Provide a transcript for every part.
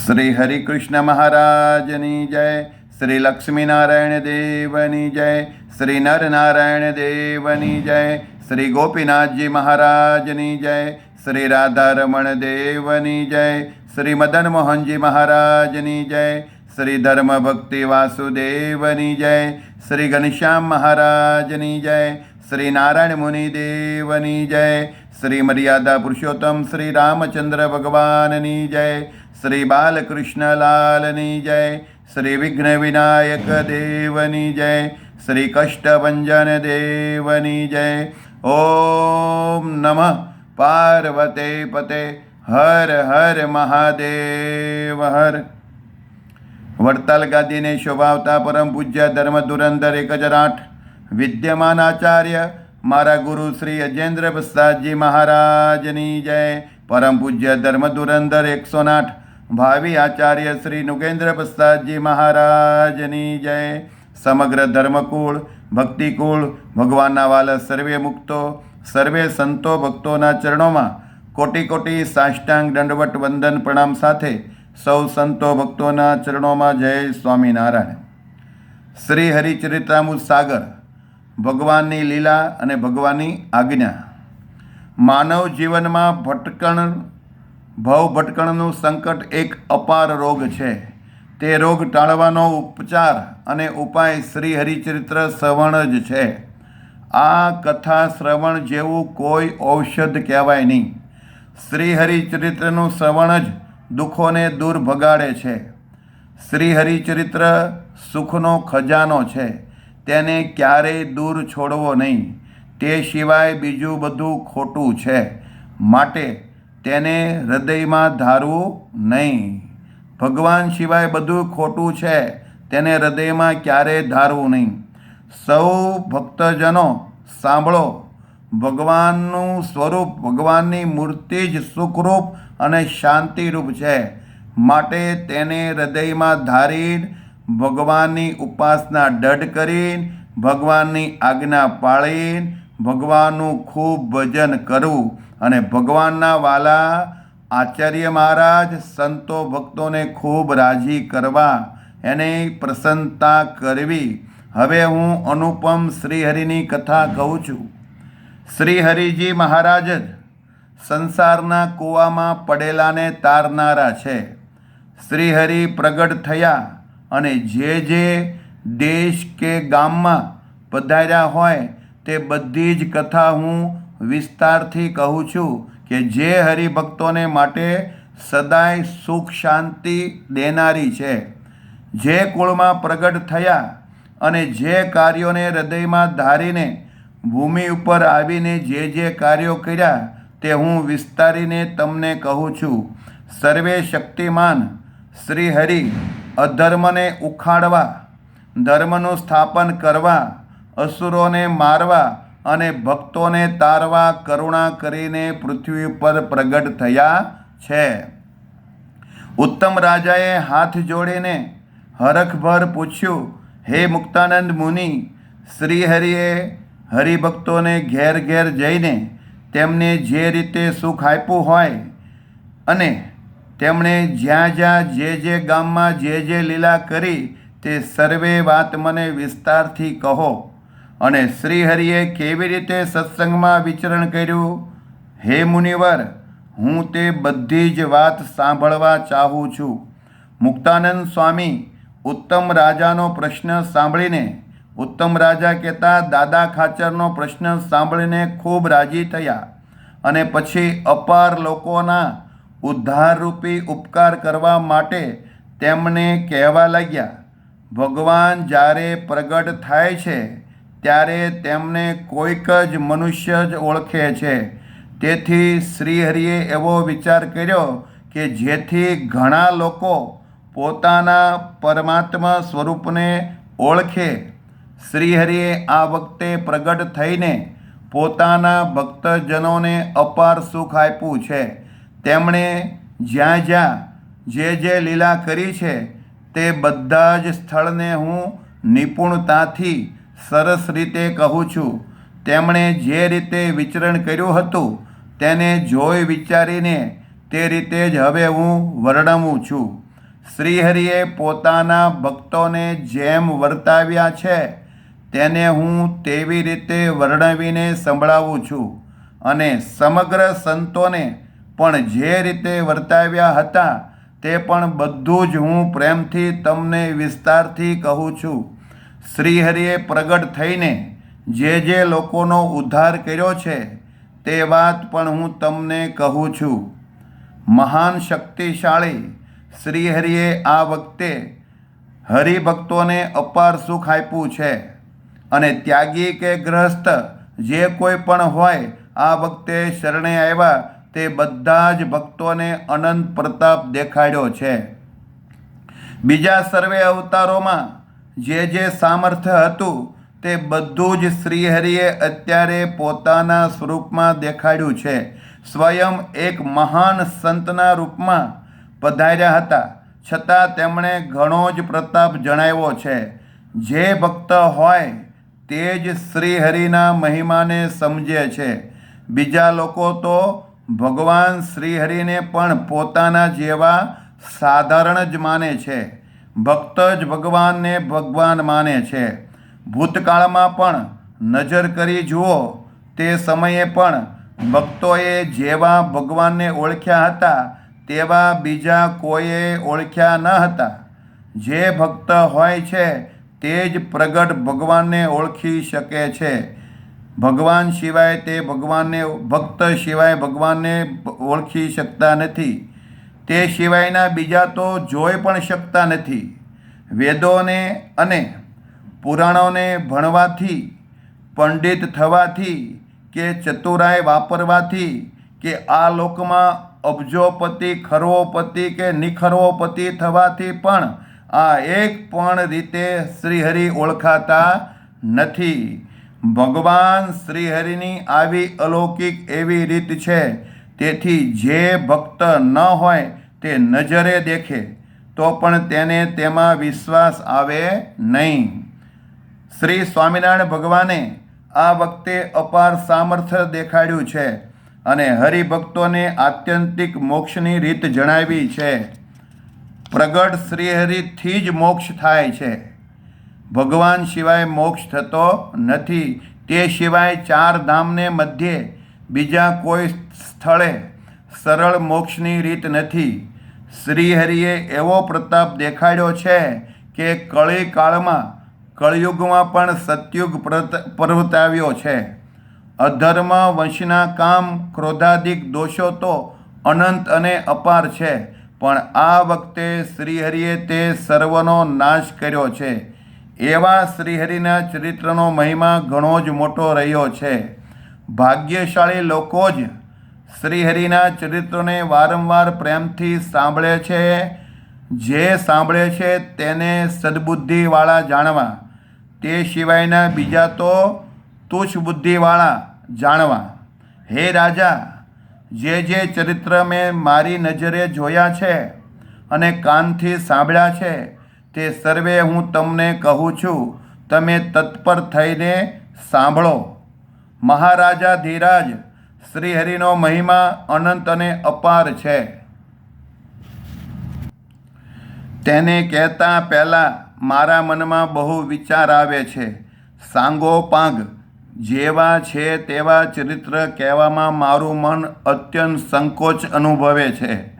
શ્રી હરિકૃષ્ણ મહારાજની જય શ્રી લક્ષ્મીનારાયણ દેવની જય શ્રી નરનારાયણ દેવની જય શ્રી ગોપીનાથજી મહારાજની જય શ્રી રાધારમણ દેવની જય શ્રી મદન મોહનજી મહારાજની જય શ્રી ધર્મ ભક્તિ વાસુદેવની જય શ્રી ઘનશ્યામ મહારાજની જય શ્રી નારાયણ મુનિ દેવની જય શ્રી મર્યાદા પુરુષોત્તમ શ્રી રામચંદ્ર ભગવાનની જય શ્રી બાલકૃષ્ણલાલની જય, શ્રી વિઘ્ન વિનાયક દેવની જય, શ્રી કષ્ટભંજન દેવની જય. ઓમ નમઃ. પાર્વતે પતે હર હર મહાદેવ હર. વડતાલ ગાદીને શોભાવતા પરમ પૂજ્ય ધર્મ ધુરંધર એક હજાર આઠ વિદ્યમાન આચાર્ય મારા ગુરુ શ્રી અજેન્દ્ર પ્રસાદજી મહારાજની જય. પરમ પૂજ્ય ધર્મ ધુરંધર એકસો આઠ ભાવિ આચાર્ય શ્રી નુગેન્દ્ર પ્રસાદજી મહારાજની જય. સમગ્ર ધર્મકુળ, ભક્તિકુળ, ભગવાનના વાલા સર્વે મુક્તો, સર્વે સંતો ભક્તોના ચરણોમાં કોટી કોટી સાષ્ટાંગ દંડવટ વંદન પ્રણામ સાથે સૌ સંતો ભક્તોના ચરણોમાં જય સ્વામિનારાયણ. શ્રી હરિચરિત્રામૃત સાગર, ભગવાનની લીલા અને ભગવાનની આજ્ઞા. માનવ જીવનમાં ભટકણ ભવ ભટકણનું સંકટ એક અપાર રોગ છે. તે રોગ ટાળવાનો ઉપચાર અને ઉપાય શ્રી હરિચરિત્ર શ્રવણ જ છે. આ કથા શ્રવણ જેવું કોઈ ઔષધ કહેવાય નહીં. શ્રી હરિચરિત્રનું શ્રવણ જ દુઃખોને દૂર ભગાડે છે. શ્રી હરિચરિત્ર સુખનો ખજાનો છે. તેને ક્યારેય દૂર છોડવો નહીં. તે સિવાય બીજું બધું ખોટું છે. માટે તેને હૃદયમાં ધારવું નહીં. ભગવાન સિવાય બધું ખોટું છે, તેને હૃદયમાં ક્યારેય ધારવું નહીં. સૌ ભક્તજનો સાંભળો, ભગવાનનું સ્વરૂપ, ભગવાનની મૂર્તિ જ સુખરૂપ અને શાંતિરૂપ છે. માટે તેને હૃદયમાં ધારી ભગવાનની ઉપાસના દઢ કરીને, ભગવાનની આજ્ઞા પાળીને, ભગવાનનું ખૂબ ભજન કરવું. અને ભગવાનના વાલા આચાર્ય મહારાજ સંતો ભક્તોને ખૂબ રાજી કરવા એને પ્રસન્નતા કરવી. હવે હું અનુપમ શ્રીહરિની કથા કહું છું. શ્રી હરિજી મહારાજ જ સંસારના કૂવામાં પડેલાને તારનારા છે. શ્રીહરિ પ્રગટ થયા અને જે જે દેશ કે ગામમાં પધાર્યા હોય તે બધી જ કથા હું વિસ્તારથી કહું છું કે જે હરિભક્તોને માટે સદાય સુખ શાંતિ દેનારી છે. જે કુળમાં પ્રગટ થયા અને જે કાર્યોને હૃદયમાં ધારીને ભૂમિ ઉપર આવીને જે જે કાર્યો કર્યા તે હું વિસ્તારીને તમને કહું છું. સર્વે શક્તિમાન શ્રી હરિ અધર્મને ઉખાડવા, ધર્મનું સ્થાપન કરવા, અસુરોને મારવા અને ભક્તોને તારવા કરુણા કરીને પૃથ્વી ઉપર પ્રગટ થયા છે. ઉત્તમ રાજાએ હાથ જોડીને હરખભર પૂછ્યું, હે મુક્તાનંદ મુનિ, શ્રીહરિએ હરિભક્તોને ઘેર ઘેર જઈને તેમને જે રીતે સુખ આપ્યું હોય અને તેમણે જ્યાં જ્યાં જે જે ગામમાં જે જે લીલા કરી તે સર્વે વાત મને વિસ્તારથી કહો. અને શ્રીહરિએ કેવી રીતે સત્સંગમાં વિચરણ કર્યું? હે મુનિવર, હું તે બધી જ વાત સાંભળવા ચાહું છું. મુક્તાનંદ સ્વામી ઉત્તમ રાજાનો પ્રશ્ન સાંભળીને, ઉત્તમ રાજા કહેતા, દાદા ખાચરનો પ્રશ્ન સાંભળીને ખૂબ રાજી થયા અને પછી અપાર લોકોના ઉદ્ધારરૂપી ઉપકાર કરવા માટે તેમને કહેવા લાગ્યા, ભગવાન જ્યારે પ્રગટ થાય છે ત્યારે તેમને કોઈક જ મનુષ્ય જ ઓળખે છે. તેથી શ્રીહરિએ એવો વિચાર કર્યો કે જેથી ઘણા લોકો પોતાના પરમાત્મા સ્વરૂપને ઓળખે. શ્રીહરિએ આ વખતે પ્રગટ થઈને પોતાના ભક્તજનોને અપાર સુખ આપ્યું છે. તેમણે જ્યાં જ્યાં જે જે લીલા કરી છે તે બધા જ સ્થળને હું નિપુણતાથી સરસ રીતે કહું છું, તેમણે જે રીતે વિચરણ કર્યું હતું, તેને જોઈ વિચારીને તે રીતે જ હવે હું વર્ણવું છું. શ્રીહરિએ પોતાના ભક્તોને જેમ વર્તાવ્યા છે, તેને હું તેવી રીતે વર્ણવીને સંભળાવું છું અને સમગ્ર સંતોને પણ જે રીતે વર્તાવ્યા હતા, તે પણ બધું જ હું પ્રેમથી તમને વિસ્તારથી કહું છું. શ્રીહરિએ પ્રગટ થઈને જે જે લોકોનો ઉદ્ધાર કર્યો છે, તે વાત પણ હું તમને કહું છું. મહાન શક્તિશાળી શ્રીહરિએ આ વખતે હરિભક્તોને અપાર સુખ આપ્યું છે અને ત્યાગી કે ગ્રસ્ત જે કોઈ પણ હોય, આ વખતે શરણે આવ્યા તે બધા જ ભક્તોને અનંત પ્રતાપ દેખાડ્યો છે. બીજા સર્વે અવતારોમાં જે જે સામર્થ્ય હતું તે બધું જ શ્રીહરિએ અત્યારે પોતાના સ્વરૂપમાં દેખાડ્યું છે. સ્વયં એક મહાન સંતના રૂપમાં પધાર્યા હતા. છતાં તેમણે ઘણો જ પ્રતાપ જણાવ્યો છે. જે ભક્ત હોય તે જ શ્રીહરિના મહિમાને સમજે છે. બીજા લોકો તો ભગવાન શ્રીહરિને પણ પોતાના જેવા સાધારણ જ માને છે. ભક્ત જ ભગવાનને ભગવાન માને છે. ભૂતકાળમાં પણ નજર કરી જુઓ, તે સમયે પણ ભક્તોએ જેવા ભગવાનને ઓળખ્યા હતા, તેવા બીજા કોઈએ ઓળખ્યા ન હતા. જે ભક્ત હોય છે, તે જ પ્રગટ ભગવાનને ઓળખી શકે છે. ભગવાન સિવાય તે ભગવાનને, ભક્ત સિવાય ભગવાનને ઓળખી શકતા નથી. તે સિવાયના બીજા તો જોઈ પણ શકતા નથી. વેદોને અને પુરાણોને ભણવાથી, પંડિત થવાથી કે ચતુરાય વાપરવાથી કે આ લોકમાં અબજોપતિ, ખરવોપતિ કે નિખરવોપતિ થવાથી પણ આ એક પણ રીતે શ્રીહરિ ઓળખાતા નથી. ભગવાન શ્રીહરિની આવી અલૌકિક એવી રીત છે. તેથી જે ભક્ત ન હોય તે નજરે દેખે, તો પણ તેને તેમાં વિશ્વાસ આવે નહીં. શ્રી સ્વામિનારાયણ ભગવાને આ વખતે અપાર સામર્થ્ય દેખાડ્યું છે અને હરિભક્તોને આત્યંતિક મોક્ષની રીત જણાવી છે. પ્રગટ શ્રીહરિથી જ મોક્ષ થાય છે. ભગવાન સિવાય મોક્ષ થતો નથી. તે સિવાય ચાર ધામને મધ્યે બીજા કોઈ સ્થળે સરળ મોક્ષની રીત નથી. શ્રીહરિએ એવો પ્રતાપ દેખાડ્યો છે કે કળી કાળમાં કળયુગમાં પણ સતયુગ પ્રવર્તાવ્યો છે. અધર્મ વંશના કામ ક્રોધાદિક દોષો તો અનંત અને અપાર છે, પણ આ વખતે શ્રીહરિએ તે સર્વનો નાશ કર્યો છે. એવા શ્રીહરિના ચરિત્રનો મહિમા ઘણો જ મોટો રહ્યો છે. ભાગ્યશાળી લોકો જ શ્રીહરિના ચરિત્રોને વારંવાર પ્રેમથી સાંભળે છે. જે સાંભળે છે તેને સદબુદ્ધિવાળા જાણવા. તે સિવાયના બીજા તો તુચ્છ બુદ્ધિવાળા જાણવા. હે રાજા, જે જે ચરિત્ર મેં મારી નજરે જોયા છે અને કાનથી સાંભળ્યા છે, તે સર્વે હું તમને કહું છું, તમે તત્પર થઈને સાંભળો. મહારાજા ધીરાજ શ્રીહરિનો મહિમા અનંત અને અપાર છે. તેને કહેતા પહેલાં મારા મનમાં બહુ વિચાર આવે છે. સાંગો પાંગ, જેવા છે તેવા ચરિત્ર કહેવામાં મારું મન અત્યંત સંકોચ અનુભવે છે.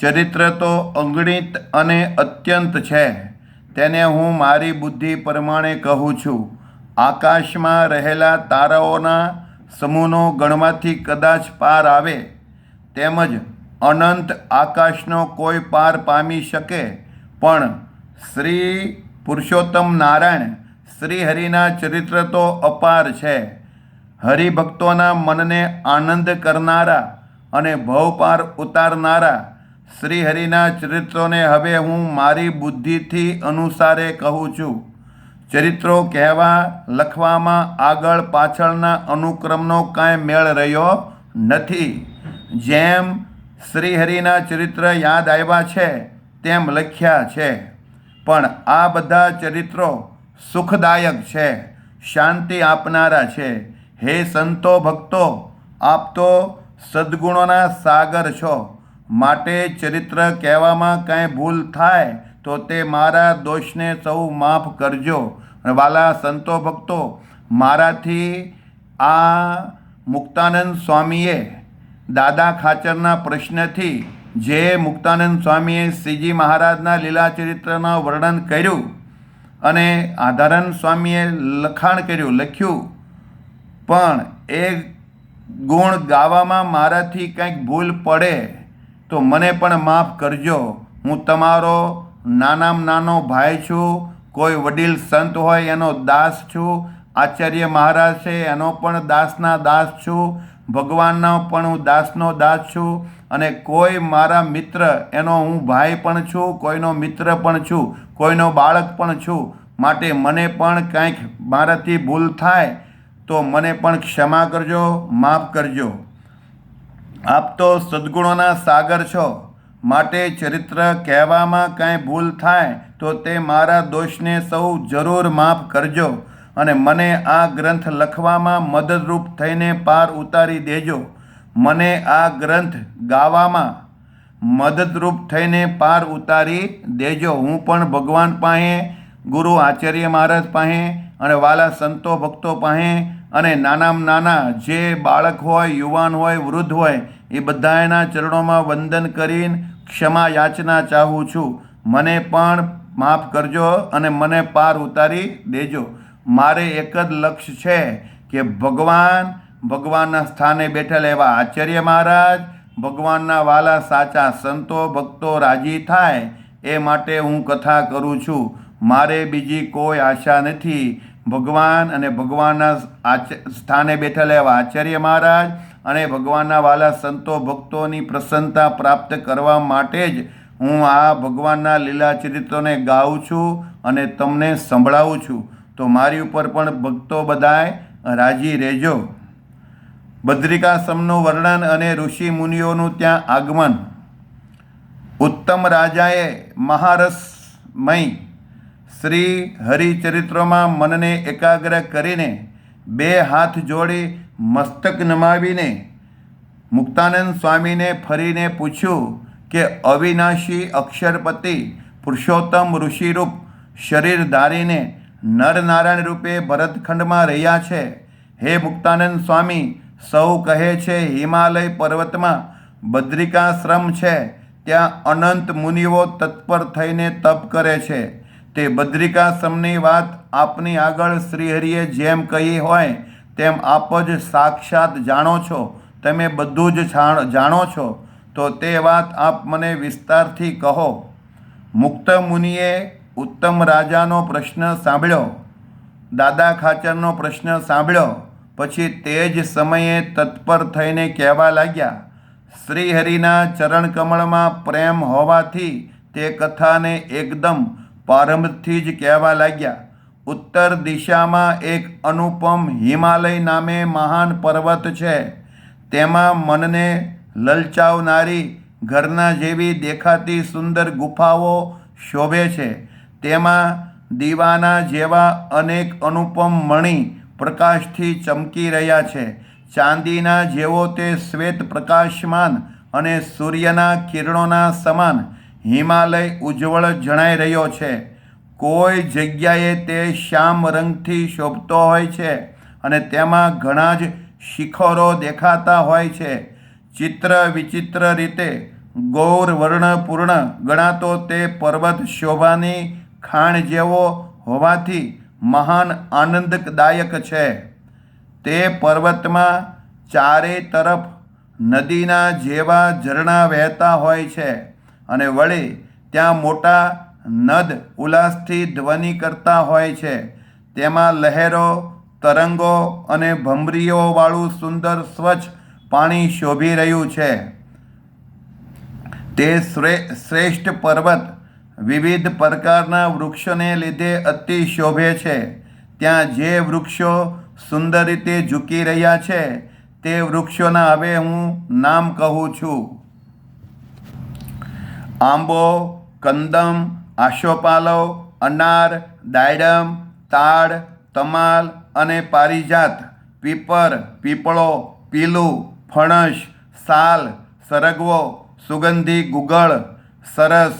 ચરિત્ર તો અંગણિત અને અત્યંત છે. તેને હું મારી બુદ્ધિ પ્રમાણે કહું છું. આકાશમાં રહેલા તારાઓના સમૂહનો ગણવાથી કદાચ પાર આવે, તેમજ અનંત આકાશનો કોઈ પાર પામી શકે, પણ શ્રી પુરુષોત્તમ નારાયણ શ્રી હરિના ચરિત્ર તો અપાર છે. હરિભક્તોના મનને આનંદ કરનારા અને ભવપાર ઉતારનારા શ્રી હરિના ચરિત્રોને હવે હું મારી બુદ્ધિથી અનુસારે કહું છું. ચરિત્રો કહેવા, લખવામાં આગળ પાછળના અનુક્રમનો કાંઈ મેળ રહ્યો નથી. જેમ શ્રીહરિના ચરિત્ર યાદ આવ્યા છે, તેમ લખ્યા છે. પણ આ બધા ચરિત્રો સુખદાયક છે, શાંતિ આપનારા છે. હે સંતો ભક્તો, આપ તો સદ્ગુણોના સાગર છો. માટે ચરિત્ર કહેવામાં કાંઈ ભૂલ થાય તો તે મારા દોષને સૌ માફ કરજો. અને વાલા સંતો ભક્તો, મારાથી આ મુક્તાનંદ સ્વામીએ દાદા ખાચરના પ્રશ્નથી જે મુક્તાનંદ સ્વામીએ શ્રીજી મહારાજના લીલાચરિત્રનું વર્ણન કર્યું અને આધારન સ્વામીએ લખાણ કર્યું, લખ્યું, પણ એ ગુણ ગાવામાં મારાથી કંઈક ભૂલ પડે તો મને પણ માફ કરજો. હું તમારો નાનામાં નાનો ભાઈ છું કોઈ વડીલ સંત હોય, એનો દાસ છું, આચાર્ય મહારાજ છે, એનો પણ દાસના દાસ છું, ભગવાનનો પણ હું દાસનો દાસ છું, અને કોઈ મારા મિત્ર, એનો હું ભાઈ પણ છું, કોઈનો મિત્ર પણ છું, કોઈનો બાળક પણ છું, માટે મને પણ કંઈક મારાથી ભૂલ થાય, તો મને પણ ક્ષમા કરજો, માફ કરજો. આપ તો સદ્ગુણોના સાગર છો. માટે ચરિત્ર કહેવામાં કાંઈ ભૂલ થાય તો તે મારા દોષને સૌ જરૂર માફ કરજો અને મને આ ગ્રંથ લખવામાં મદદરૂપ થઈને પાર ઉતારી દેજો. મને આ ગ્રંથ ગાવામાં મદદરૂપ થઈને પાર ઉતારી દેજો. હું પણ ભગવાન પાસે, ગુરુ આચાર્ય મહારાજ પાસે અને વાલા સંતો ભક્તો પાસે અને નાનામાં નાના જે બાળક હોય, યુવાન હોય, વૃદ્ધ હોય, એ બધાના ચરણોમાં વંદન કરીને ક્ષમા યાચના ચાહું છું. મને પણ માફ કરજો અને મને પાર ઉતારી દેજો. મારે એક જ લક્ષ્ય છે કે ભગવાન ભગવાનના સ્થાને બેઠેલા એવા આચાર્ય મહારાજ, ભગવાનના વાલા સાચા સંતો, ભક્તો રાજી થાય એ માટે હું કથા કરું છું. મારે બીજી કોઈ આશા નથી. ભગવાન અને ભગવાનના આચ, સ્થાને બેઠેલા એવા આચાર્ય મહારાજ અને ભગવાનના વાલા સંતો ભક્તોની પ્રસન્નતા પ્રાપ્ત કરવા માટે જ હું આ ભગવાનના લીલા ચરિત્રોને ગાઉં છું અને તમને સંભળાવું છું. તો મારી ઉપર પણ ભક્તો બધાય રાજી રહેજો. બદ્રિકાશ્રમનું વર્ણન અને ઋષિ મુનિઓનું ત્યાં આગમન. ઉત્તમ રાજાએ મહારસમય શ્રી હરિચરિત્રોમાં મનને એકાગ્ર કરીને બે હાથ જોડી મસ્તક નમાવીને મુક્તાનંદ સ્વામીને ફરીને પૂછ્યું કે અવિનાશી અક્ષરપતિ પુરુષોત્તમ ઋષિરૂપ શરીર ધારીને નરનારાયણ રૂપે ભરતખંડમાં રહ્યા છે. હે મુક્તાનંદ સ્વામી, સૌ કહે છે હિમાલય પર્વતમાં બદ્રિકાશ્રમ છે. ત્યાં અનંત મુનિઓ તત્પર થઈને તપ કરે છે. તે બદ્રિકાશ્રમની વાત આપની આગળ શ્રીહરિએ જેમ કહી હોય તેમ આપ જ સાક્ષાત જાણો છો, તમે બધું જ જાણ છો, તો તે વાત આપ મને વિસ્તારથી કહો. મુક્ત મુનિએ ઉત્તમ રાજાનો પ્રશ્ન સાંભળ્યો. દાદા ખાચરનો પ્રશ્ન સાંભળ્યો. પછી તે જ સમયે તત્પર થઈને કહેવા લાગ્યા, શ્રીહરિના ચરણકમળમાં પ્રેમ હોવાથી તે કથાને એકદમ પ્રારંભથી જ કહેવા લાગ્યા. ઉત્તર દિશામાં એક અનુપમ હિમાલય નામે મહાન પર્વત છે. તેમાં મનને લલચાવનારી ઘરના જેવી દેખાતી સુંદર ગુફાઓ શોભે છે. તેમાં દીવાના જેવા અનેક અનુપમ મણિ પ્રકાશથી ચમકી રહ્યા છે. ચાંદીના જેવો તે શ્વેત પ્રકાશમાન અને સૂર્યના કિરણોના સમાન હિમાલય ઉજ્જવળ જણાઈ રહ્યો છે. કોઈ જગ્યાએ તે શ્યામ રંગથી શોભતો હોય છે અને તેમાં ઘણા જ શિખરો દેખાતા હોય છે. ચિત્ર વિચિત્ર રીતે ગૌર વર્ણપૂર્ણ ગણાતો તે પર્વત શોભાની ખાણ જેવો હોવાથી મહાન આનંદદાયક છે. તે પર્વતમાં ચારે તરફ નદીના જેવા ઝરણા વહેતા હોય છે અને વળી ત્યાં મોટા નદ ઉલ્લાસથી ધ્વનિ કરતા હોય છે. તેમાં લહેરો, તરંગો અને ભમરીઓવાળું સુંદર સ્વચ્છ પાણી શોભી રહ્યું છે. તે શ્રેષ્ઠ પર્વત વિવિધ પ્રકારના વૃક્ષોને લીધે અતિ શોભે છે. ત્યાં જે વૃક્ષો સુંદર રીતે ઝૂકી રહ્યા છે, તે વૃક્ષોના હવે હું નામ કહું છું. આંબો, કંદમ આશોપાલવ, અનાર, દાયડમ, તાડ, તમાલ અને પારિજાત, પીપર, પીપળો, પીલું, ફણસ, સાલ, સરગવો, સુગંધી, ગુગળ, સરસ,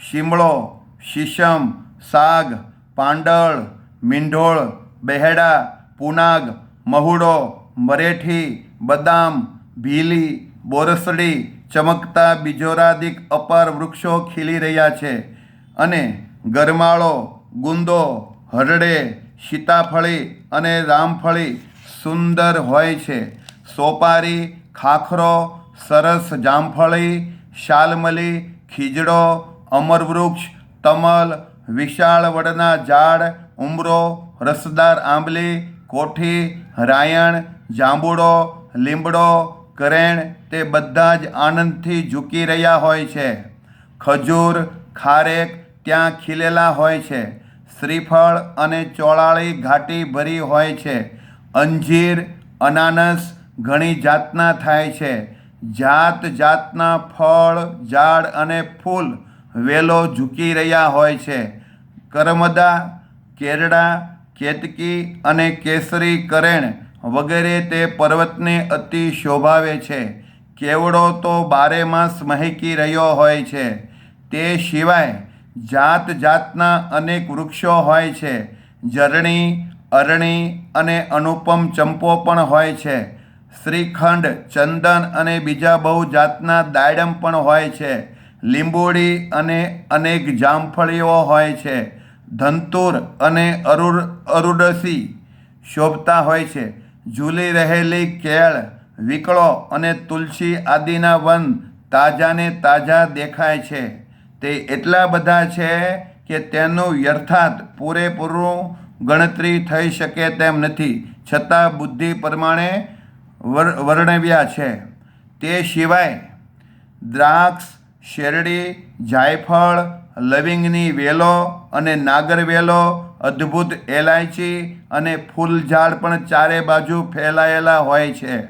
શિમળો, શીશમ, સાગ, પાંડળ, મીંઢોળ, બહેડા, પુનાગ, મહુડો, મરેઠી, બદામ, ભીલી, બોરસડી, ચમકતા બીજોરાદિક અપાર વૃક્ષો ખીલી રહ્યા છે. અને ગરમાળો, ગુંદો, હરડે, સીતાફળી અને રામફળી સુંદર હોય છે. સોપારી, ખાખરો, સરસ જામફળી, શાલમલી, ખીજડો, અમરવૃક્ષ, તમલ, વિશાળ વડના ઝાડ, ઉમરો, રસદાર આંબલી, કોઠી, રાયણ, જાંબુડો લીમડો કરેણ તે બધા જ આનંદથી ઝૂકી રહ્યા હોય છે. ખજૂર, ખારેક ત્યાં ખીલેલા હોય છે. શ્રીફળ અને ચોળાળી ઘાટી ભરી હોય છે. અંજીર, અનાનસ ઘણી જાતના થાય છે. જાત જાતના ફળ, ઝાડ અને ફૂલ વેલો ઝૂકી રહ્યા હોય છે. કરમદા, કેરડા, કેતકી અને કેસરી કરેણ વગેરે તે પર્વતને અતિ શોભાવે છે. કેવડો તો બારે માસ મહેકી રહ્યો હોય છે. તે સિવાય જાત જાતના અનેક વૃક્ષો હોય છે. જરણી અરણી અને અનુપમ ચંપો પણ હોય છે. શ્રીખંડ, ચંદન અને બીજા બહુ જાતના દાડમ પણ હોય છે. લીંબોડી અને અનેક જામફળીઓ હોય છે. ધંતુર અને અરુર, અરુડસી શોભતા હોય છે. ઝૂલી રહેલી કેળ, વિકળો અને તુલસી આદિના વન તાજાને તાજા દેખાય છે. તે એટલા બધા છે કે તેનું યર્થાર્થ પૂરેપૂરું ગણતરી થઈ શકે તેમ નથી. છતાં બુદ્ધિ પ્રમાણે વર, વર્ણવ્યા છે. તે સિવાય દ્રાક્ષ, શેરડી, જાયફળ, લવિંગની વેલો અને નાગરવેલો અદ્ભુત એલાયચી અને ફૂલ ઝાડ પણ ચારે બાજુ ફેલાયેલા હોય છે.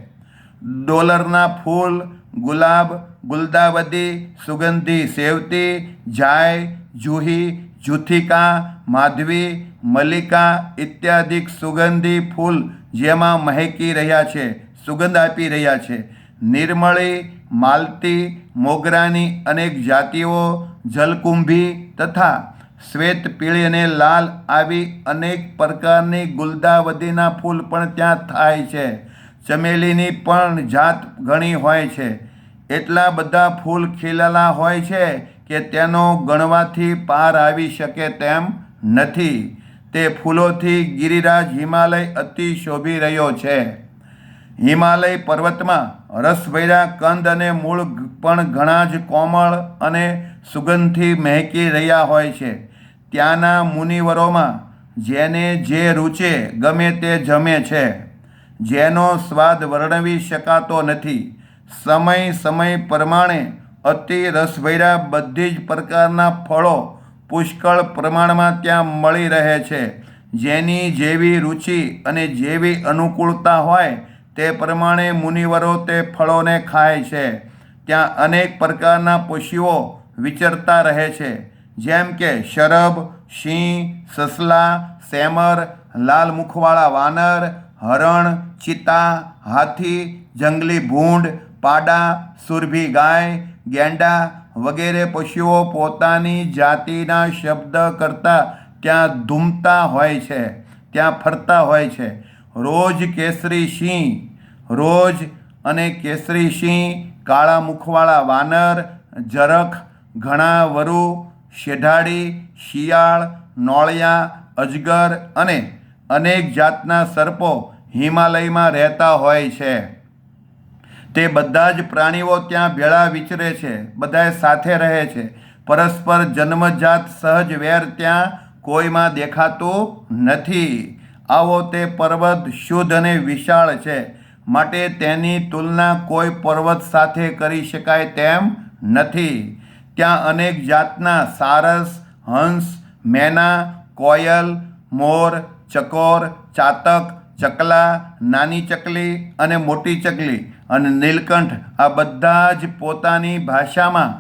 ડોલરના ફૂલ, ગુલાબ ગુલદાવદી સુગંધી સેવતી, જાય, જુહી, જુથિકા, માધવી મલ્લિકા ઇત્યાદિક સુગંધી ફૂલ જેમાં મહેકી રહ્યા છે, સુગંધ આપી રહ્યા છે. નિર્મળી, માલતી, મોગરાની અનેક જાતિઓ, જલકુંભી તથા શ્વેત, પીળી અને લાલ આવી અનેક પ્રકારની ગુલદાવદીના ફૂલ પણ ત્યાં થાય છે. ચમેલીની પણ જાત ઘણી હોય છે. એટલા બધા ફૂલ ખીલેલા હોય છે કે તેનો ગણવાથી પાર આવી શકે તેમ નથી. તે ફૂલોથી ગિરિરાજ હિમાલય અતિ શોભી રહ્યો છે. હિમાલય પર્વતમાં રસભર્યા કંદ અને મૂળ પણ ઘણા જ કોમળ અને સુગંધથી મહેકી રહ્યા હોય છે. ત્યાંના મુનિવરોમાં જેને જે રૂચે ગમે તે જમે છે. જેનો સ્વાદ વર્ણવી શકાતો નથી. સમય સમય પ્રમાણે અતિ રસભર્યા બધી જ પ્રકારના ફળો પુષ્કળ પ્રમાણમાં ત્યાં મળી રહે છે. જેની જેવી રુચિ અને જેવી અનુકૂળતા હોય તે પ્રમાણે મુનિવરો તે ફળોને ખાય છે. ત્યાં અનેક પ્રકારના પશુઓ વિચરતા રહે છે. જેમ કે શરબ સિંહ, સસલા, સેમર લાલ મુખવાળા વાનર, હરણ ચિત્તા હાથી, જંગલી ભૂંડ પાડા, સુરભી ગાય, ગેંડા વગેરે પશુઓ પોતાની જાતિના શબ્દ કરતાં ત્યાં ધૂમતા હોય છે, ત્યાં ફરતા હોય છે. રોજ કેસરી સિંહ, રોજ અને કેસરી સિંહ, કાળા મુખવાળા વાનર, જરખ, ઘણા વરુ, શેઢાડી, શિયાળ, નોળિયા, અજગર અને અનેક જાતના સર્પો હિમાલયમાં રહેતા હોય છે. તે બધા જ પ્રાણીઓ ત્યાં ભેળા વિચરે છે બધાએ સાથે રહે છે. પરસ્પર જન્મજાત સહજ વેર ત્યાં કોઈમાં દેખાતું નથી. આવો તે પર્વત શુદ્ધ અને વિશાળ છે. માટે તેની તુલના કોઈ પર્વત સાથે કરી શકાય તેમ નથી. ત્યાં અનેક જાતના સારસ, હંસ, મેના, કોયલ, મોર, ચકોર, ચાતક ચકલા, નાની ચકલી અને મોટી ચકલી અને નીલકંઠ આ બધા જ પોતાની ભાષામાં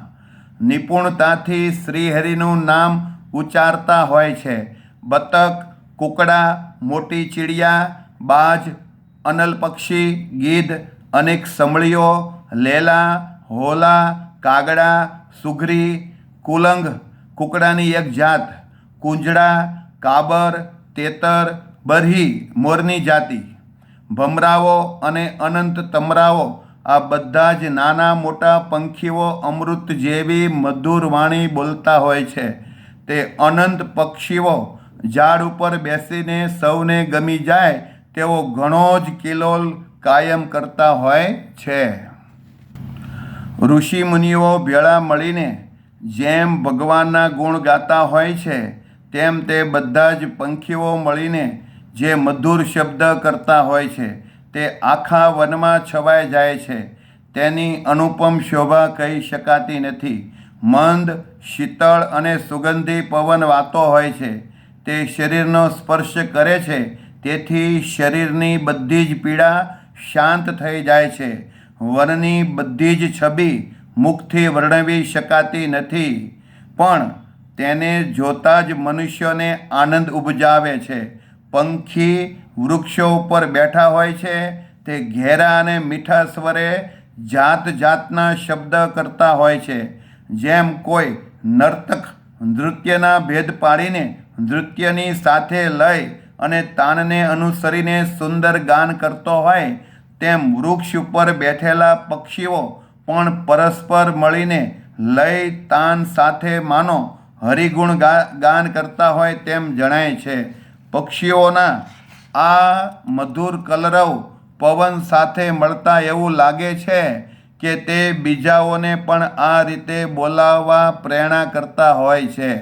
નિપુણતાથી શ્રીહરિનું નામ ઉચ્ચારતા હોય છે. બતક, કુકડા, મોટી ચીડિયા, બાજ, અનલ પક્ષી, ગીધ, અનેક સમળીઓ, લેલા, હોલા, કાગડા, સુઘરી, કુલંગ, કુકડાની એક જાત, કુંજડા, કાબર, તેતર બરહી, મોરની જાતિ. ભમરાઓ અને અનંત તમરાઓ આ બધા જ નાના મોટા પંખીઓ અમૃત જેવી મધુર વાણી બોલતા હોય છે. તે અનંત પક્ષીઓ ઝાડ ઉપર બેસીને સૌને ગમી જાય તેવો ઘણો જ કિલોલ કાયમ કરતા હોય છે. ઋષિ મુનિઓ ભેળા મળીને જેમ ભગવાનના ગુણ ગાતા હોય છે, તેમ તે બધા જ પંખીઓ મળીને જે મધુર શબ્દ કરતા હોય છે, તે આખા વનમાં છવાઈ જાય છે. તેની અનુપમ શોભા કહી શકાતી નથી. મંદ, શીતળ અને સુગંધી પવન વાતો હોય છે. તે શરીરનો સ્પર્શ કરે છે, તેથી શરીરની બધી જ પીડા શાંત થઈ જાય છે. વનની બધી જ છબી મુખથી વર્ણવી શકાતી નથી, પણ તેને જોતા જ મનુષ્યોને આનંદ ઉપજાવે છે. પંખી વૃક્ષો ઉપર બેઠા હોય છે, તે ઘેરા અને મીઠા સ્વરે જાત જાતના શબ્દ કરતા હોય છે. જેમ કોઈ નર્તક નૃત્યના ભેદ પાડીને નૃત્યની સાથે લય અને તાનને અનુસરીને સુંદર ગાન કરતો હોય, તેમ વૃક્ષ ઉપર બેઠેલા પક્ષીઓ પણ પરસ્પર મળીને લય, તાન સાથે માનો, હરિગુણ ગા- ગાન કરતા હોય તેમ જણાય છે. પક્ષીઓના આ મધુર કલરવ પવન સાથે મળતા એવું લાગે છે કે તે બીજાઓને પણ આ રીતે બોલાવવા પ્રેરણા કરતા હોય છે.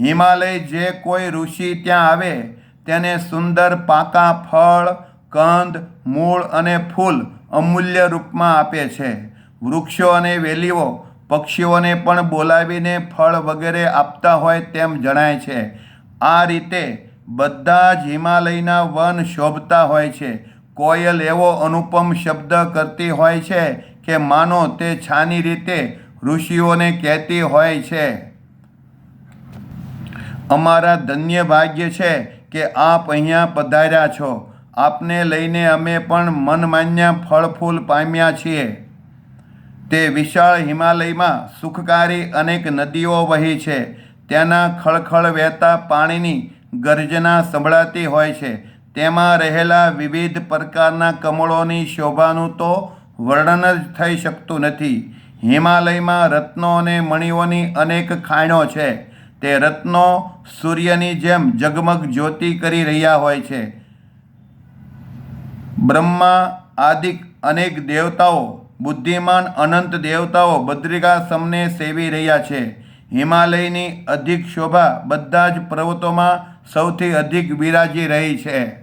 હિમાલય જે કોઈ ઋષિ ત્યાં આવે, તેને સુંદર પાકા ફળ, કંદ, મૂળ અને ફૂલ અમૂલ્ય રૂપમાં આપે છે. વૃક્ષો અને વેલીઓ પક્ષીઓને પણ બોલાવીને ફળ વગેરે આપતા હોય તેમ જણાય છે. આ રીતે બધા જ હિમાલયના વન શોભતા હોય છે. કોયલ એવો અનુપમ શબ્દ કરતી હોય છે કે માનો તે છાની રીતે ઋષિઓને કહેતી હોય છે. અમારા ધન્ય ભાગ્ય છે કે આપ અહીંયા પધાર્યા છો. આપને લઈને અમે પણ મનમાન્ય ફળ ફૂલ પામ્યા છીએ. તે વિશાળ હિમાલયમાં સુખકારી અનેક નદીઓ વહી છે. તેના ખળખળ વહેતા પાણીની ગર્જના સંભળાતી હોય છે. તેમાં રહેલા વિવિધ પ્રકારના કમળોની શોભાનું તો વર્ણન જ થઈ શકતું નથી. હિમાલયમાં રત્નો અને મણિઓની અનેક ખાણો છે. તે રત્નો સૂર્યની જેમ જગમગ જ્યોતિ કરી રહ્યા હોય છે. બ્રહ્મા, આદિક અનેક દેવતાઓ, બુદ્ધિમાન અનંત દેવતાઓ બદ્રિકાશ્રમને સેવી રહ્યા છે. હિમાલયની અધિક શોભા બધા જ પર્વતોમાં સૌથી અધિક બિરાજી રહી છે.